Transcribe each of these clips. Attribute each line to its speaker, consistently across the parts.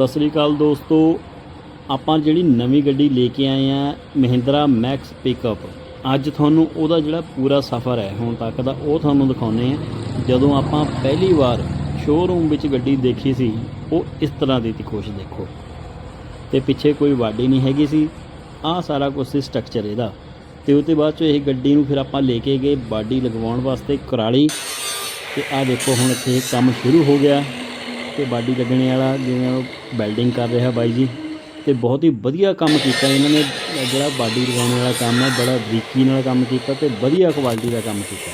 Speaker 1: ਸਤਿ ਸ੍ਰੀ ਅਕਾਲ ਦੋਸਤੋ। ਆਪਾਂ ਜਿਹੜੀ ਨਵੀਂ ਗੱਡੀ ਲੈ ਕੇ ਆਏ ਆ, ਮਹਿੰਦਰਾ ਮੈਕਸ ਪਿਕਅਪ ਅੱਜ ਤੁਹਾਨੂੰ ਉਹਦਾ ਜਿਹੜਾ ਪੂਰਾ ਸਫ਼ਰ ਹੈ, ਹੁਣ ਤੱਕ ਦਾ, ਉਹ ਤੁਹਾਨੂੰ ਦਿਖਾਉਨੇ ਆ। ਜਦੋਂ ਆਪਾਂ ਪਹਿਲੀ ਵਾਰ ਸ਼ੋਰੂਮ ਵਿੱਚ ਗੱਡੀ ਦੇਖੀ ਸੀ, ਉਹ ਇਸ ਤਰ੍ਹਾਂ ਦੀ ਸੀ, ਖੁਸ਼ ਦੇਖੋ। ਤੇ ਪਿੱਛੇ ਕੋਈ ਵਾਡੀ ਨਹੀਂ ਹੈਗੀ ਸੀ, ਆਹ ਸਾਰਾ ਕੁਝ ਸੀ ਸਟਰਕਚਰ ਇਹਦਾ। ਤੇ ਉਹ ਤੋਂ ਬਾਅਦ ਚ ਇਹ ਗੱਡੀ ਨੂੰ ਫਿਰ ਆਪਾਂ ਲੈ ਕੇ ਗਏ ਬਾਡੀ ਲਗਵਾਉਣ ਵਾਸਤੇ ਕੁਰਾਲੀ। ਤੇ ਆਹ ਦੇਖੋ, ਹੁਣ ਇੱਥੇ ਕੰਮ ਸ਼ੁਰੂ ਹੋ ਗਿਆ। ਤੇ ਬਾਡੀ ਲੱਗਣੇ ਵਾਲਾ, ਜਿਵੇਂ ਉਹ ਵੈਲਡਿੰਗ ਕਰ ਰਿਹਾ ਬਾਈ ਜੀ। ਤੇ ਬਹੁਤ ਹੀ ਵਧੀਆ ਕੰਮ ਕੀਤਾ ਇਹਨਾਂ ਨੇ। ਜਿਹੜਾ ਬਾਡੀ ਲਗਾਉਣ ਵਾਲਾ ਕੰਮ ਹੈ, ਬੜਾ ਬਰੀਕੀ ਨਾਲ ਕੰਮ ਕੀਤਾ ਤੇ ਵਧੀਆ ਕੁਆਲਿਟੀ ਦਾ ਕੰਮ ਕੀਤਾ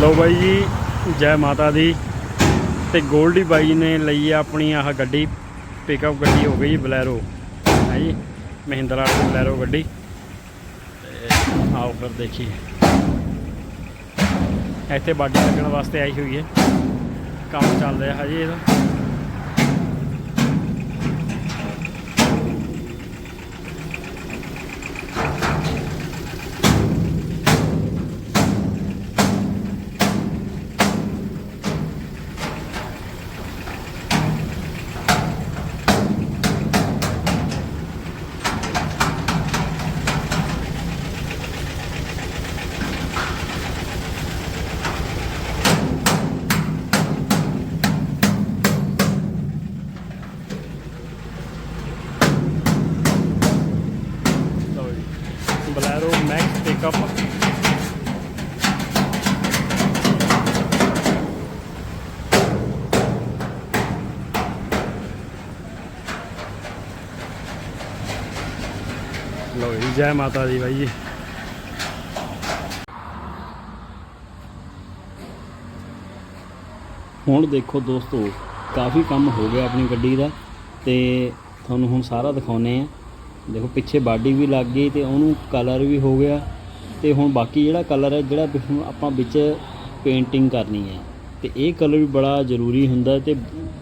Speaker 1: ਲੋ ਬਾਈ ਜੀ ਜੈ ਮਾਤਾ ਦੀ। ਤੇ ਗੋਲਡੀ ਬਾਈ ਨੇ ਲਈ ਆ ਆਪਣੀ ਆਹ ਗੱਡੀ। ਪਿਕਅਪ ਗੱਡੀ ਹੋ ਗਈ ਜੀ, ਬਲੈਰੋ। ਹੈ ਜੀ, ਮਹਿੰਦਰਾ ਦੀ ਬਲੈਰੋ ਗੱਡੀ। ਤੇ ਆਓ ਫਿਰ ਦੇਖੀਏ। ਇੱਥੇ ਬਾਡੀ ਲੱਗਣ ਵਾਸਤੇ ਆਈ ਹੋਈ ਹੈ। ਕੰਮ ਚੱਲ ਰਿਹਾ ਹਜੇ ਇਹਦਾ। ਜੈ ਮਾਤਾ ਦੀ ਬਾਈ ਜੀ। ਹੁਣ ਦੇਖੋ ਦੋਸਤੋ, ਕਾਫੀ ਕੰਮ ਹੋ ਗਿਆ ਆਪਣੀ ਗੱਡੀ ਦਾ ਤੇ ਤੁਹਾਨੂੰ ਹੁਣ ਸਾਰਾ ਦਿਖਾਉਨੇ ਆ। ਦੇਖੋ, ਪਿੱਛੇ ਬਾਡੀ ਵੀ ਲੱਗ ਗਈ ਤੇ ਉਹਨੂੰ ਕਲਰ ਵੀ ਹੋ ਗਿਆ ਤੇ ਹੁਣ ਬਾਕੀ ਜਿਹੜਾ ਕਲਰ ਹੈ, ਜਿਹੜਾ ਹੁਣ ਆਪਾਂ ਵਿੱਚ ਪੇਂਟਿੰਗ ਕਰਨੀ ਹੈ। ਤੇ ਇਹ ਕਲਰ ਵੀ ਬੜਾ ਜ਼ਰੂਰੀ ਹੁੰਦਾ ਤੇ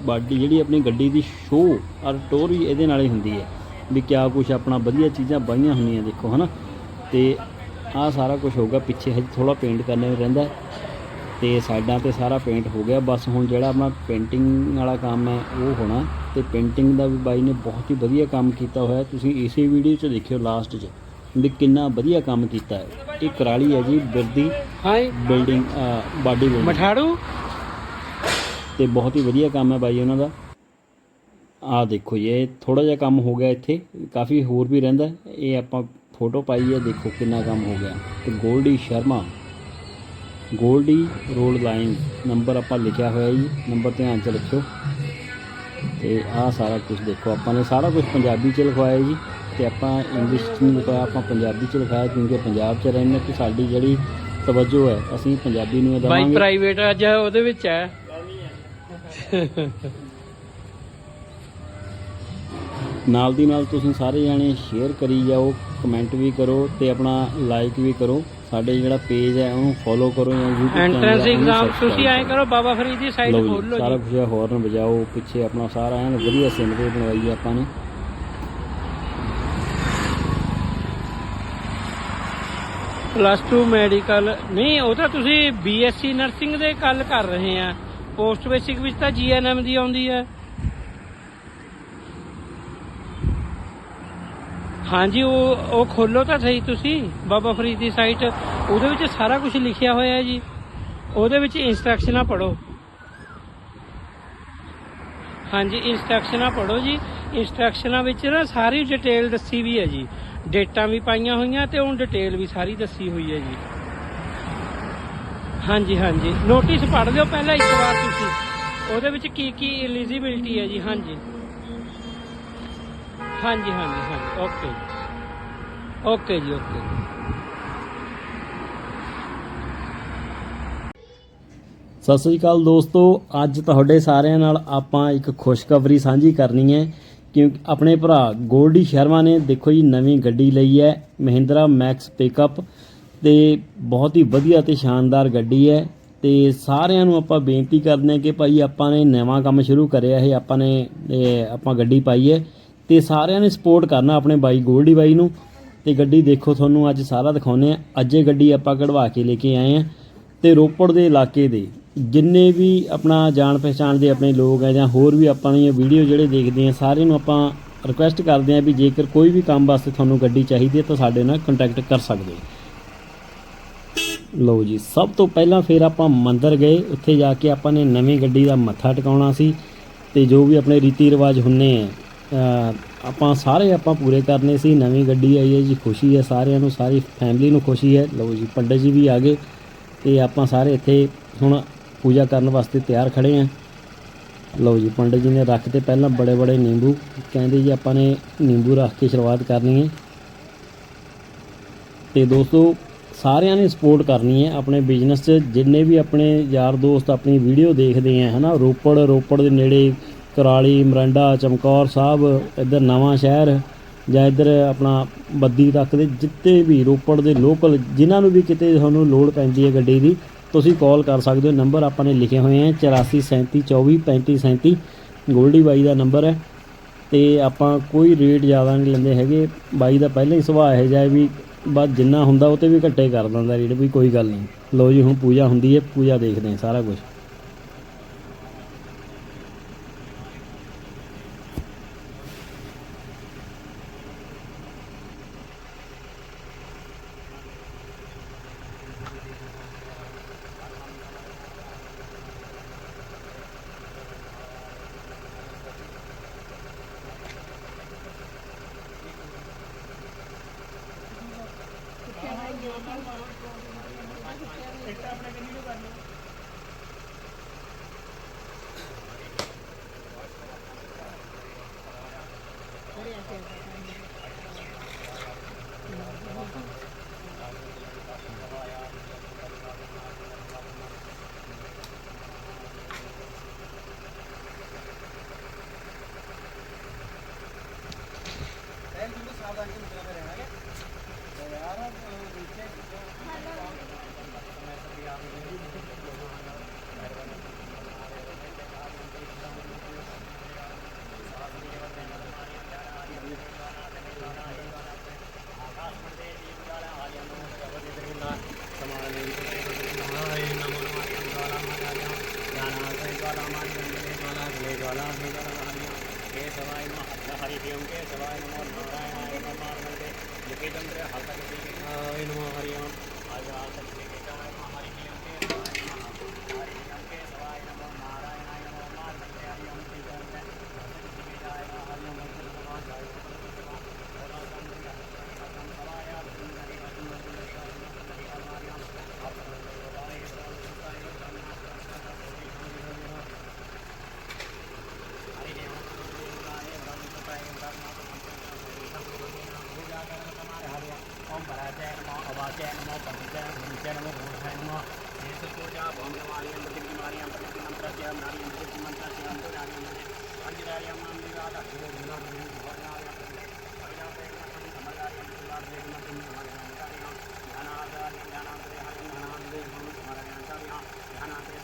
Speaker 1: ਬਾਡੀ ਜਿਹੜੀ ਆਪਣੀ ਗੱਡੀ ਦੀ ਸ਼ੋ ਔਰ ਟੋਰ ਵੀ ਇਹਦੇ ਨਾਲ ਹੀ ਹੁੰਦੀ ਹੈ। ਵੀ ਕਿਆ ਕੁਝ ਆਪਣਾ ਵਧੀਆ ਚੀਜ਼ਾਂ ਬਾਈਆਂ ਹੁੰਦੀਆਂ ਦੇਖੋ ਹਨਾ? ਤੇ ਆਹ ਸਾਰਾ ਕੁਝ ਹੋਊਗਾ ਪਿੱਛੇ ਹਜੇ ਥੋੜਾ ਪੇਂਟ ਕਰਨਾ ਵੀ ਰਹਿੰਦਾ ਤੇ ਸਾਈਡਾਂ ਤੇ ਸਾਰਾ ਪੇਂਟ ਹੋ ਗਿਆ ਬਸ ਹੁਣ ਜਿਹੜਾ ਆਪਣਾ ਪੇਂਟਿੰਗ ਵਾਲਾ ਕੰਮ ਹੈ ਉਹ ਹੋਣਾ। ਤੇ ਪੇਂਟਿੰਗ ਦਾ ਵੀ ਬਾਈ ਨੇ ਬਹੁਤ ਹੀ ਵਧੀਆ ਕੰਮ ਕੀਤਾ ਹੋਇਆ ਤੁਸੀਂ ਇਸੇ ਵੀਡੀਓ 'ਚ ਦੇਖਿਓ ਲਾਸਟ 'ਚ ਵੀ ਕਿੰਨਾ ਵਧੀਆ ਕੰਮ ਕੀਤਾ ਹੈ। ਇਹ ਕਰਾਲੀ ਹੈ ਜੀ Birdi
Speaker 2: high
Speaker 1: building body building
Speaker 2: Matharu?
Speaker 1: ਤੇ ਬਹੁਤ ਹੀ ਵਧੀਆ ਕੰਮ ਹੈ ਬਾਈ ਉਹਨਾਂ ਦਾ। ਆਹ ਦੇਖੋ ਜੀ ਇਹ ਥੋੜਾ ਜਿਹਾ ਕੰਮ ਹੋ ਗਿਆ ਇੱਥੇ ਕਾਫੀ ਹੋਰ ਵੀ ਰਹਿੰਦਾ। ਇਹ ਆਪਾਂ ਫੋਟੋ ਪਾਈ ਹੈ ਦੇਖੋ ਕਿੰਨਾ ਕੰਮ ਹੋ ਗਿਆ। ਤੇ Goldy Sharma Goldy road line number ਆਪਾਂ ਲਿਖਿਆ ਹੋਇਆ ਜੀ ਨੰਬਰ ਧਿਆਨ ਚ ਰੱਖਿਓ। ਤੇ ਆਹ ਸਾਰਾ ਕੁਝ ਦੇਖੋ ਆਪਾਂ ਨੇ ਸਾਰਾ ਕੁਝ ਪੰਜਾਬੀ ਚ ਲਿਖਵਾਇਆ ਜੀ। ਤੇ ਆਪਾਂ ਇੰਗਲਿਸ਼ ਚ ਨਹੀਂ ਲਿਖਾਇਆ ਆਪਾਂ ਪੰਜਾਬੀ ਚ ਲਿਖਾਇਆ ਕਿਉਂਕਿ ਪੰਜਾਬ ਚ ਰਹਿੰਦੇ ਤੇ ਸਾਡੀ ਜਿਹੜੀ ਤਵੱਜੋ ਹੈ ਅਸੀਂ ਪੰਜਾਬੀ ਨੂੰ
Speaker 2: ਬਾਈ
Speaker 1: ਦਵਾਂਗੇ।
Speaker 2: ਪ੍ਰਾਈਵੇਟ ਅੱਜ ਉਹਦੇ ਵਿੱਚ ਹੈ।
Speaker 1: ਨਾਲ ਦੀ ਨਾਲ ਤੁਸੀਂ ਸਾਰੇ ਜਾਣੇ ਸ਼ੇਅਰ ਕਰੀ ਜਾਓ ਕਮੈਂਟ ਵੀ ਕਰੋ ਤੇ ਆਪਣਾ ਲਾਈਕ ਵੀ ਕਰੋ। ਸਾਡੇ ਜਿਹੜਾ ਪੇਜ ਹੈ ਉਹਨੂੰ ਫੋਲੋ ਕਰੋ ਜਾਂ YouTube ਚੈਨਲ
Speaker 2: ਐਂਟਰੈਂਸ ਐਗਜ਼ਾਮ ਤੁਸੀਂ ਐਂ ਕਰੋ ਬਾਬਾ ਫਰੀਦ ਦੀ ਸਾਈਟ ਖੋਲ ਲਓ
Speaker 1: ਸਾਰਾ ਕੁਝ ਹੌਰਨ ਵਜਾਓ ਪਿੱਛੇ ਆਪਣਾ ਸਾਰਾ ਐਨ ਵਧੀਆ ਸਿਨਰੀ ਬਣਵਾਈ ਆਪਾਂ ਨੇ।
Speaker 2: ਪਲੱਸ 2 ਮੈਡੀਕਲ ਨਹੀਂ ਉਹ ਤਾਂ ਤੁਸੀਂ ਬੀਐਸਸੀ ਨਰਸਿੰਗ ਦੇ ਗੱਲ ਕਰ ਰਹੇ ਆ। ਪੋਸਟ ਬੇਸਿਕ ਵਿੱਚ ਤਾਂ ਜੀਐਨਐਮ ਦੀ ਆਉਂਦੀ ਹੈ ਹਾਂਜੀ, ਉਹ ਉਹ ਖੋਲੋ ਤਾਂ ਸਹੀ ਤੁਸੀਂ, ਬਾਬਾ ਫਰੀਦ ਦੀ ਸਾਈਟ ਉਹਦੇ ਵਿੱਚ ਸਾਰਾ ਕੁਝ ਲਿਖਿਆ ਹੋਇਆ ਹੈ ਜੀ। ਉਹਦੇ ਵਿੱਚ ਇਨਸਟਰਕਸ਼ਨਾਂ ਪੜੋ ਹਾਂਜੀ ਇਨਸਟਰਕਸ਼ਨਾਂ ਪੜੋ ਜੀ। ਇਨਸਟਰਕਸ਼ਨਾਂ ਵਿੱਚ ਨਾ ਸਾਰੀ ਡਿਟੇਲ ਦੱਸੀ ਵੀ ਹੈ ਜੀ। ਡੇਟਾਂ ਵੀ ਪਾਈਆਂ ਹੋਈਆਂ ਤੇ ਹੁਣ ਡਿਟੇਲ ਵੀ ਸਾਰੀ ਦੱਸੀ ਹੋਈ ਹੈ ਜੀ। ਹਾਂਜੀ ਹਾਂਜੀ। ਨੋਟਿਸ ਪੜ੍ਹ ਲਿਓ ਪਹਿਲਾਂ ਇੱਕ ਵਾਰ ਤੁਸੀਂ। ਉਹਦੇ ਵਿੱਚ ਕੀ ਕੀ ਐਲੀਜੀਬਿਲਟੀ ਹੈ ਜੀ, ਹਾਂਜੀ। ਹਾਂਜੀ ਹਾਂਜੀ ਹਾਂਜੀ ਓਕੇ ਜੀ। ਓਕੇ ਜੀ ਓਕੇ
Speaker 1: ਸਤਿ ਸ੍ਰੀ ਅਕਾਲ ਦੋਸਤੋ, ਅੱਜ ਤੁਹਾਡੇ ਸਾਰਿਆਂ ਨਾਲ ਆਪਾਂ ਇੱਕ ਖੁਸ਼ਖਬਰੀ ਸਾਂਝੀ ਕਰਨੀ ਹੈ, ਕਿਉਂਕਿ ਆਪਣੇ ਭਰਾ ਗੋਲਡੀ ਸ਼ਰਮਾ ਨੇ ਦੇਖੋ ਜੀ, ਨਵੀਂ ਗੱਡੀ ਲਈ ਹੈ, ਮਹਿੰਦਰਾ ਮੈਕਸ ਪਿਕਅਪ, ਤੇ ਬਹੁਤ ਹੀ ਵਧੀਆ ਤੇ ਸ਼ਾਨਦਾਰ ਗੱਡੀ ਹੈ,
Speaker 3: ਤੇ ਸਾਰਿਆਂ ਨੂੰ ਆਪਾਂ ਬੇਨਤੀ ਕਰਦੇ ਹਾਂ ਕਿ ਭਾਈ ਆਪਾਂ ਨੇ ਨਵਾਂ ਕੰਮ ਸ਼ੁਰੂ ਕਰਿਆ ਇਹ ਆਪਾਂ ਨੇ ਆਪਾਂ ਗੱਡੀ ਪਾਈ ਹੈ ਤੇ ਸਾਰਿਆਂ ਨੇ ਸਪੋਰਟ ਕਰਨਾ ਆਪਣੇ ਬਾਈ ਗੋਲਡੀ ਬਾਈ ਨੂੰ। ਤੇ ਗੱਡੀ ਦੇਖੋ ਤੁਹਾਨੂੰ ਅੱਜ ਸਾਰਾ ਦਿਖਾਉਨੇ ਆ ਅੱਜ ਗੱਡੀ ਆਪਾਂ ਕਢਵਾ ਕੇ ਲੈ ਕੇ ਆਏ ਆ ਤੇ ਰੋਪੜ ਦੇ ਇਲਾਕੇ ਦੇ ਜਿੰਨੇ ਵੀ ਆਪਣਾ ਜਾਣ ਪਛਾਣ ਦੇ ਆਪਣੇ ਲੋਕ ਆ ਜਾਂ ਹੋਰ ਵੀ ਆਪਾਂ ਦੀਆਂ ਵੀਡੀਓ ਜਿਹੜੇ ਦੇਖਦੇ ਆ ਸਾਰਿਆਂ ਨੂੰ ਆਪਾਂ ਰਿਕੁਐਸਟ ਕਰਦੇ ਆ ਵੀ ਜੇਕਰ ਕੋਈ ਵੀ ਕੰਮ ਵਾਸਤੇ ਤੁਹਾਨੂੰ ਗੱਡੀ ਚਾਹੀਦੀ ਹੈ ਤਾਂ ਸਾਡੇ ਨਾਲ ਕੰਟੈਕਟ ਕਰ ਸਕਦੇ ਹੋ। ਲਓ ਜੀ, ਸਭ ਤੋਂ ਪਹਿਲਾਂ ਫਿਰ ਆਪਾਂ ਮੰਦਰ ਗਏ। ਉੱਥੇ ਜਾ ਕੇ ਆਪਾਂ ਨੇ ਨਵੀਂ ਗੱਡੀ ਦਾ ਮੱਥਾ ਟਿਕਾਉਣਾ ਸੀ। ਤੇ ਜੋ ਵੀ ਆਪਣੇ ਰੀਤੀ ਰਿਵਾਜ ਹੁੰਨੇ ਆ ਆਪਾਂ ਸਾਰੇ ਆਪਾਂ ਪੂਰੇ ਕਰਨੇ ਸੀ, ਨਵੀਂ ਗੱਡੀ ਆਈ ਹੈ ਜੀ, ਖੁਸ਼ੀ ਹੈ ਸਾਰਿਆਂ ਨੂੰ, ਸਾਰੀ ਫੈਮਿਲੀ ਨੂੰ ਖੁਸ਼ੀ ਹੈ। ਲਓ ਜੀ, ਪੰਡਤ ਜੀ ਵੀ ਆ ਗਏ ਤੇ ਆਪਾਂ ਸਾਰੇ ਇੱਥੇ ਹੁਣ ਪੂਜਾ ਕਰਨ ਵਾਸਤੇ ਤਿਆਰ ਖੜੇ ਆਂ ਲਓ ਜੀ, ਪੰਡਤ ਜੀ ਨੇ ਰੱਖ ਤੇ ਪਹਿਲਾਂ ਬੜੇ ਬੜੇ ਨਿੰਬੂ, ਕਹਿੰਦੇ ਜੀ ਆਪਾਂ ਨੇ ਨਿੰਬੂ ਰੱਖ ਕੇ ਸ਼ੁਰੂਆਤ ਕਰਨੀ ਹੈ। ਤੇ ਦੋਸਤੋ, ਸਾਰਿਆਂ ਨੇ ਸਪੋਰਟ ਕਰਨੀ ਹੈ ਆਪਣੇ ਬਿਜ਼ਨਸ 'ਚ, ਜਿੰਨੇ ਵੀ ਆਪਣੇ ਯਾਰ ਦੋਸਤ ਆਪਣੀ ਵੀਡੀਓ ਦੇਖਦੇ ਆ, ਹਨਾ, ਰੋਪੜ ਰੋਪੜ ਦੇ ਨੇੜੇ ਕਰਾਲੀ, ਮਰੰਡਾ, ਚਮਕੌਰ ਸਾਹਿਬ, ਇੱਧਰ ਨਵਾਂ ਸ਼ਹਿਰ ਜਾਂ ਇੱਧਰ ਆਪਣਾ ਬੱਦੀ ਤੱਕ ਦੇ ਜਿੱਤੇ ਵੀ ਰੋਪੜ ਦੇ ਲੋਕਲ ਜਿਨ੍ਹਾਂ ਨੂੰ ਵੀ ਕਿਤੇ ਤੁਹਾਨੂੰ ਲੋੜ ਪੈਂਦੀ ਹੈ ਗੱਡੀ ਦੀ, ਤੁਸੀਂ ਕਾਲ ਕਰ ਸਕਦੇ ਹੋ। ਨੰਬਰ ਆਪਾਂ ਨੇ ਲਿਖੇ ਹੋਏ ਆ 8437243537 ਗੋਲਡੀ ਬਾਈ ਦਾ ਨੰਬਰ ਹੈ। ਤੇ ਆਪਾਂ ਕੋਈ ਰੇਟ ਜ਼ਿਆਦਾ ਨਹੀਂ ਲੈਂਦੇ ਹੈਗੇ। ਬਾਈ ਦਾ ਪਹਿਲਾਂ ਹੀ ਸੁਭਾਅ ਇਹ ਜਾਏ ਵੀ ਬਸ ਜਿੰਨਾ ਹੁੰਦਾ ਉਹ ਤੇ ਵੀ ਘੱਟੇ ਕਰ ਦਿੰਦਾ ਰੇਟ ਵੀ ਕੋਈ ਗੱਲ ਨਹੀਂ। ਲਓ ਜੀ, ਹੁਣ ਪੂਜਾ ਹੁੰਦੀ ਹੈ, ਪੂਜਾ ਦੇਖਦੇ ਹਾਂ ਸਾਰਾ ਕੁਝ ஆரியம் நாரியம் ஜெகதி மந்தா சிவம் ஆரியம் அஞ்சிராயம் அஞ்சிராத அசுரம் வினாதம் வாராயம் பரியாதேன பதி சமராயம் சுவாரதேன மற்றும் சமராயம் காரியம் ஞானாதாரியம் ஞானாந்தரே ஹரியம் ஞானாந்தரே குரு சமராயம் காரியம் ஞானாந்தரே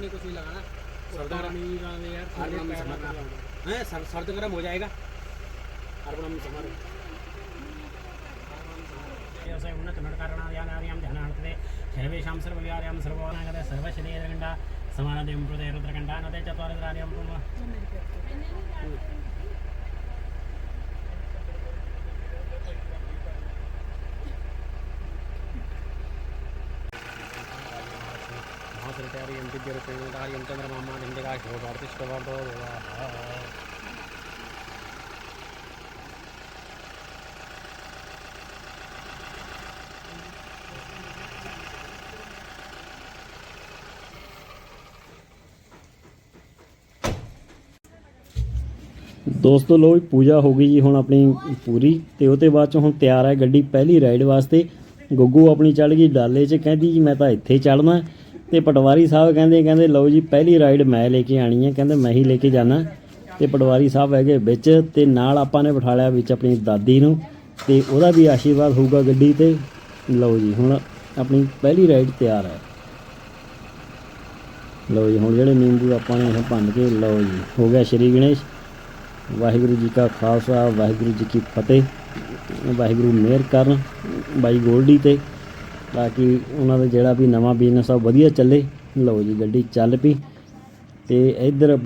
Speaker 3: को नहीं कुछ नहीं लगाना सर्द
Speaker 2: गर्म
Speaker 3: नहीं
Speaker 2: लगाना
Speaker 3: यार
Speaker 2: हर
Speaker 3: गर्म
Speaker 2: समारोह
Speaker 3: है सर सर्द गर्म हो जाएगा हर गर्म समारोह ವ್ಯವಸಾಯ ಉನ್ನ ಕನ್ನಡ ಕಾರಣಾರ್ಯಾಂ ಧನಾರ್ಥದೆ ಶೈವೇಶಾಂ ಸರ್ವವ್ಯಾರ್ಯಾಂ ಸರ್ವನಾಗದೆ ಸರ್ವಶರೀರಗಂಡ ಸಮಾನದೆ ಹೃದಯ ರುದ್ರಗಂಡ ನದೆ ಚತುರದ್ರಾರ್ಯಾಂ ಪೂರ್ವ സെക്രട്ടറിയും വിദ്യാർത്ഥിയും കാര്യം ചന്ദ്രമാമ നിന്റെ കാശോ പ്രാർത്ഥിഷ്ടോ
Speaker 1: ਦੋਸਤੋ ਲੋ ਪੂਜਾ ਹੋ ਗਈ ਜੀ ਹੁਣ ਆਪਣੀ ਪੂਰੀ ਤੇ ਉਹਦੇ ਬਾਅਦ ਚ ਹੁਣ ਤਿਆਰ ਹੈ ਗੱਡੀ ਪਹਿਲੀ ਰਾਈਡ ਵਾਸਤੇ। ਗੁੱਗੂ ਆਪਣੀ ਚੜ ਗਈ, ਡਾਲੇ 'ਚ ਕਹਿੰਦੀ ਜੀ ਮੈਂ ਤਾਂ ਇੱਥੇ ਚੜਨਾ ਤੇ ਪਟਵਾਰੀ ਸਾਹਿਬ ਕਹਿੰਦੇ ਕਹਿੰਦੇ ਲਓ ਜੀ, ਪਹਿਲੀ ਰਾਈਡ ਮੈਂ ਲੈ ਕੇ ਆਣੀ ਹੈ। ਕਹਿੰਦੇ ਮੈਂ ਹੀ ਲੈ ਕੇ ਜਾਣਾ। ਤੇ ਪਟਵਾਰੀ ਸਾਹਿਬ ਹੈਗੇ ਵਿੱਚ ਤੇ ਨਾਲ ਆਪਾਂ ਨੇ ਬਿਠਾ ਲਿਆ ਵਿੱਚ ਆਪਣੀ ਦਾਦੀ ਨੂੰ। ਤੇ ਉਹਦਾ ਵੀ ਆਸ਼ੀਰਵਾਦ ਹੋਊਗਾ ਗੱਡੀ ਤੇ। ਲਓ ਜੀ, ਹੁਣ ਆਪਣੀ ਪਹਿਲੀ ਰਾਈਡ ਤਿਆਰ ਹੈ। ਲਓ ਜੀ, ਹੁਣ ਜਿਹੜੇ ਨਿੰਬੂ ਆਪਾਂ ਨੇ ਇਹ ਭੰਨ ਕੇ, ਲਓ ਜੀ, ਹੋ ਗਿਆ ਸ਼੍ਰੀ ਗਣੇਸ਼। ਵਾਹਿਗੁਰੂ ਜੀ ਕਾ ਖਾਲਸਾ, ਵਾਹਿਗੁਰੂ ਜੀ ਕੀ ਫਤਿਹ। ਵਾਹਿਗੁਰੂ ਮਿਹਰ ਕਰਨ ਬਾਈ ਗੋਲਡੀ ਤੇ। ਤਾਂ ਕਿ ਉਹਨਾਂ ਦਾ ਜਿਹੜਾ ਵੀ ਨਵਾਂ ਬਿਜ਼ਨਸ ਆ ਉਹ ਵਧੀਆ ਚੱਲੇ। ਲਓ ਜੀ, ਗੱਡੀ ਚੱਲ ਪਈ ਤੇ ਇੱਧਰ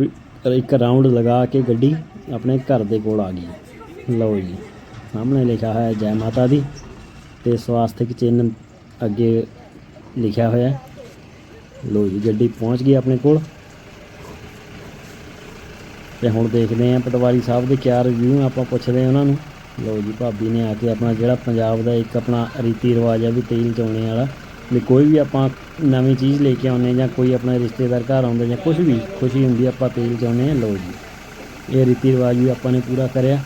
Speaker 1: ਇੱਕ ਰਾਉਂਡ ਲਗਾ ਕੇ ਗੱਡੀ ਆਪਣੇ ਘਰ ਦੇ ਕੋਲ ਆ ਗਈ। ਲਓ ਜੀ, ਸਾਹਮਣੇ ਲਿਖਿਆ ਹੋਇਆ ਜੈ ਮਾਤਾ ਦੀ ਤੇ ਸਵਾਸਥਿਕ ਚਿੰਨ੍ਹ ਅੱਗੇ ਲਿਖਿਆ ਹੋਇਆ ਲਓ ਜੀ, ਗੱਡੀ ਪਹੁੰਚ ਗਈ ਆਪਣੇ ਕੋਲ। ਤੇ ਹੁਣ ਦੇਖਦੇ ਆਂ ਪਟਵਾਰੀ ਸਾਹਿਬ ਦੇ ਕਿਆ ਰਿਵਿਊ ਆਪਾਂ ਪੁੱਛਦੇ ਆਂ ਉਹਨਾਂ ਨੂੰ। ਲਓ ਜੀ, ਭਾਬੀ ਨੇ ਆ ਕੇ ਆਪਣਾ ਜਿਹੜਾ ਪੰਜਾਬ ਦਾ ਇੱਕ ਆਪਣਾ ਰੀਤੀ ਰਿਵਾਜ ਆ ਵੀ ਤੇਲ ਚੋਣੇ ਵਾਲਾ, ਵੀ ਕੋਈ ਵੀ ਆਪਾਂ ਨਵੀਂ ਚੀਜ਼ ਲੈ ਕੇ ਆਉਂਦੇ ਜਾਂ ਕੋਈ ਆਪਣਾ ਰਿਸ਼ਤੇਦਾਰ ਘਰ ਆਉਂਦਾ ਜਾਂ ਕੁਝ ਵੀ, ਖੁਸ਼ੀ ਹੁੰਦੀ ਆਪਾਂ ਤੇਲ ਚਾਉਂਦੇ ਆ, ਲਓ ਜੀ। ਇਹ ਰੀਤੀ ਰਿਵਾਜ ਵੀ ਆਪਾਂ ਨੇ ਪੂਰਾ ਕਰਿਆ।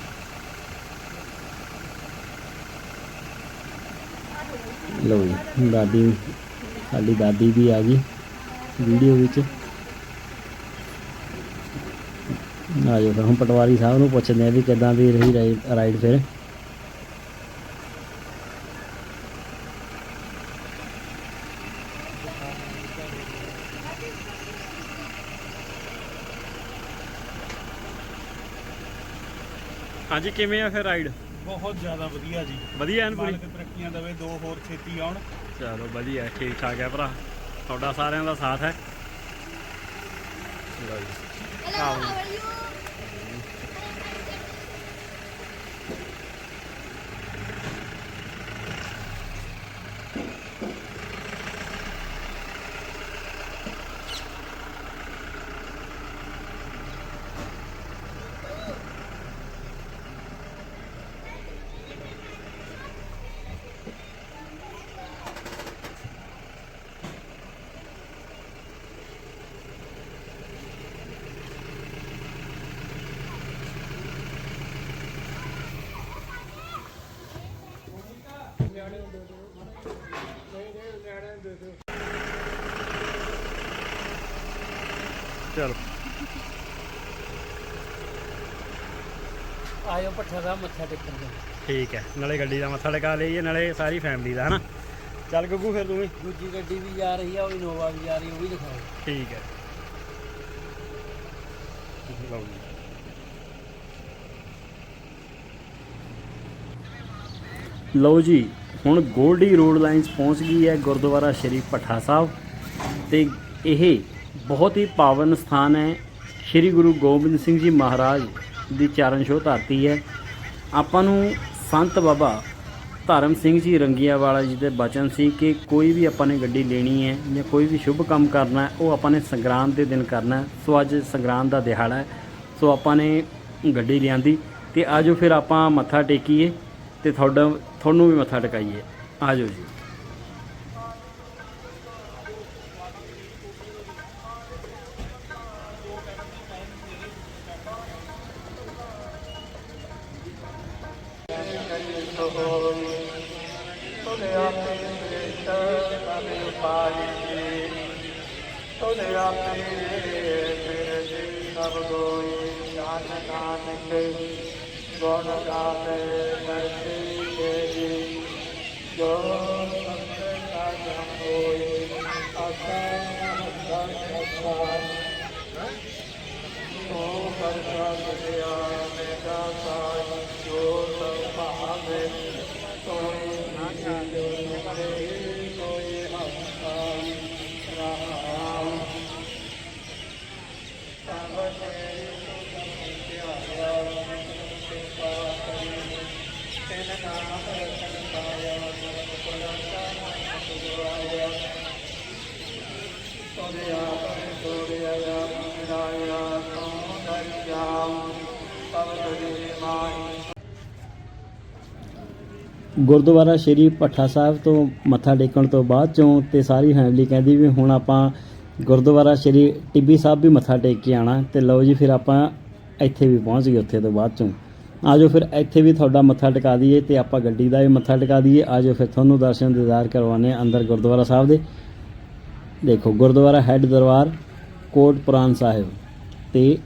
Speaker 1: ਲਓ ਜੀ ਦਾਦੀ, ਸਾਡੀ ਦਾਦੀ ਵੀ ਆ ਗਈ, ਵੀਡੀਓ ਵਿੱਚ। ਆ ਜਾਓ ਹੁਣ ਪਟਵਾਰੀ ਸਾਹਿਬ ਨੂੰ ਪੁੱਛਦੇ ਆ ਵੀ ਕਿੱਦਾਂ ਦੀ ਰਹੀ ਰਾਈਡ ਫਿਰ। ਹਾਂਜੀ ਕਿਵੇਂ ਆ ਫਿਰ ਰਾਈਡ?
Speaker 4: ਬਹੁਤ ਜ਼ਿਆਦਾ ਵਧੀਆ ਜੀ।
Speaker 1: ਵਧੀਆ ਐਨ
Speaker 4: ਮਾਲਕ ਤਰੱਕੀਆਂ ਦੇਵੇ ਦੋ ਹੋਰ ਛੇਤੀ ਆਉਣ।
Speaker 1: ਚਲੋ ਵਧੀਆ ਠੀਕ ਠਾਕ ਹੈ ਭਰਾ। ਤੁਹਾਡਾ ਸਾਰਿਆਂ ਦਾ ਸਾਥ ਹੈ। ਲਓ ਜੀ। ਚਲੋ।
Speaker 2: ਆਇਓ ਪੱਠਾ ਦਾ ਮੱਥਾ ਟੇਕਣ ਦੇ
Speaker 1: ਠੀਕ ਹੈ ਨਾਲੇ ਗੱਡੀ ਦਾ ਮੱਥਾ ਟਿਕਾ ਲਈਏ ਨਾਲੇ ਸਾਰੀ ਫੈਮਿਲੀ ਦਾ ਹਨਾ? ਚੱਲ ਗੁੱਗੂ ਫਿਰ ਤੂੰ ਵੀ।
Speaker 2: ਦੂਜੀ ਗੱਡੀ ਵੀ ਜਾ ਰਹੀ ਆ ਉਹ ਇਨੋਵਾ ਵੀ ਜਾ ਰਹੀ ਉਹ ਵੀ ਦਿਖਾਓ।
Speaker 1: ਠੀਕ ਹੈ। ਲਓ ਜੀ। ਲਓ ਜੀ ਹੁਣ ਗੋਲਡੀ ਰੋਡ ਲਾਈਨਸ ਪਹੁੰਚ ਗਈ ਹੈ ਗੁਰਦੁਆਰਾ ਸ਼੍ਰੀ ਭੱਠਾ ਸਾਹਿਬ ਤੇ ਇਹ ਬਹੁਤ ਹੀ ਪਾਵਨ ਸਥਾਨ ਹੈ। ਸ਼੍ਰੀ ਗੁਰੂ ਗੋਬਿੰਦ ਸਿੰਘ ਜੀ ਮਹਾਰਾਜ ਦੀ ਚਰਨ ਛੋਹ ਧਰਤੀ ਹੈ। ਆਪਾਂ ਨੂੰ ਸੰਤ ਬਾਬਾ ਧਰਮ ਸਿੰਘ ਜੀ ਰੰਗੀਆ ਵਾਲਾ ਜੀ ਦੇ ਬਚਨ ਸੀ ਕਿ ਕੋਈ ਵੀ ਆਪਾਂ ਨੇ ਗੱਡੀ ਲੈਣੀ ਹੈ ਜਾਂ ਕੋਈ ਵੀ ਸ਼ੁਭ ਕੰਮ ਕਰਨਾ ਹੈ, ਉਹ ਆਪਾਂ ਨੇ ਸੰਗਰਾਂਦ ਦੇ ਦਿਨ ਕਰਨਾ ਸੋ ਅੱਜ ਸੰਗਰਾਂਦ ਦਾ ਦਿਹਾੜਾ ਹੈ। ਸੋ ਆਪਾਂ ਨੇ ਗੱਡੀ ਲਿਆਂਦੀ ਤੇ ਆਜੋ ਫਿਰ ਆਪਾਂ ਮੱਥਾ ਟੇਕੀਏ ਤੇ ਤੁਹਾਡਾ ਤੁਹਾਨੂੰ ਵੀ ਮੱਥਾ ਟਿਕਾਈਏ। ਆਜੋ ਜੀ।
Speaker 4: ਤੁਧਿਆ ਮੇਰੇ ਮੇਰੇ ਸਭ ਕੋਈ ਜਾਨ ਨਾਨਕ ਗੁਣ ਗਾਵੇ ਕਰਤੇ ਜੀ ਜੋ ਸਤਿ ਕਾ ਜਨ ਹੋਏ ਆਸਾ ਮਨ ਸਦਾ ਸੋ ਕਰਤਾ ਸਿਆ ਮੇਰਾ ਸਾਈ ਜੋ ਸਭ ਭਾਵੇ ਤੋਏ
Speaker 3: ਨਾ ਜਾਣੇ
Speaker 4: ਮਰੇ
Speaker 1: ਗੁਰਦੁਆਰਾ ਸ਼੍ਰੀ ਭੱਠਾ ਸਾਹਿਬ ਤੋਂ ਮੱਥਾ ਟੇਕਣ ਤੋਂ ਬਾਅਦ ਚੋਂ ਤੇ ਸਾਰੀ ਫੈਮਿਲੀ ਕਹਿੰਦੀ ਵੀ ਹੁਣ ਆਪਾਂ ਗੁਰਦੁਆਰਾ ਸ਼੍ਰੀ ਟਿੱਬੀ ਸਾਹਿਬ ਵੀ ਮੱਥਾ ਟੇਕ ਕੇ ਆਣਾ ਤੇ ਲਓ ਜੀ ਫਿਰ ਆਪਾਂ ਇੱਥੇ ਵੀ ਪਹੁੰਚ ਗਏ ਉੱਥੇ ਤੋਂ ਬਾਅਦ ਚੋਂ। ਆਜੋ ਫਿਰ ਇੱਥੇ ਵੀ ਤੁਹਾਡਾ ਮੱਥਾ ਟਿਕਾ ਦਈਏ ਤੇ ਆਪਾਂ ਗੱਡੀ ਦਾ ਵੀ ਮੱਥਾ ਟਿਕਾ ਦਈਏ। ਆਜੋ ਫਿਰ ਤੁਹਾਨੂੰ ਦਰਸ਼ਨ ਦੀਦਾਰ ਕਰਵਾਉਣੇ ਆ ਅੰਦਰ ਗੁਰਦੁਆਰਾ ਸਾਹਿਬ ਦੇ। ਦੇਖੋ ਗੁਰਦੁਆਰਾ ਹੈੱਡ ਦਰਬਾਰ ਕੋਟ ਪੁਰਾਨ ਸਾਹਿਬ ਤੇ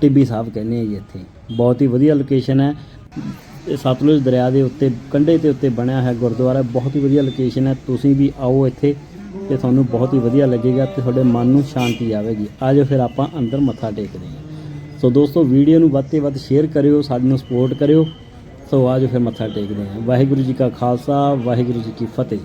Speaker 1: ਟਿੱਬੀ ਸਾਹਿਬ ਕਹਿੰਦੇ ਆ ਜੀ ਇੱਥੇ। ਬਹੁਤ ਹੀ ਵਧੀਆ ਲੋਕੇਸ਼ਨ ਹੈ। ਸਤਲੁਜ ਦਰਿਆ ਦੇ ਉੱਤੇ, ਕੰਢੇ ਦੇ ਉੱਤੇ ਬਣਿਆ ਹੈ ਗੁਰਦੁਆਰਾ ਬਹੁਤ ਹੀ ਵਧੀਆ ਲੋਕੇਸ਼ਨ ਹੈ। ਤੁਸੀਂ ਵੀ ਆਓ ਇੱਥੇ। ਤੇ ਤੁਹਾਨੂੰ ਬਹੁਤ ਹੀ ਵਧੀਆ ਲੱਗੇਗਾ ਤੇ ਤੁਹਾਡੇ ਮਨ ਨੂੰ ਸ਼ਾਂਤੀ ਆਵੇਗੀ। ਆਜੋ ਫਿਰ ਆਪਾਂ ਅੰਦਰ ਮੱਥਾ ਟੇਕਦੇ ਹਾਂ। ਸੋ ਦੋਸਤੋ, ਵੀਡੀਓ ਨੂੰ ਵੱਧ ਤੋਂ ਵੱਧ ਸ਼ੇਅਰ ਕਰਿਓ ਸਾਨੂੰ ਸਪੋਰਟ ਕਰਿਓ। ਸੋ ਆਜੋ ਫਿਰ ਮੱਥਾ ਟੇਕਦੇ ਹਾਂ। ਵਾਹਿਗੁਰੂ ਜੀ ਕਾ ਖਾਲਸਾ, ਵਾਹਿਗੁਰੂ ਜੀ ਕੀ ਫਤਿਹ।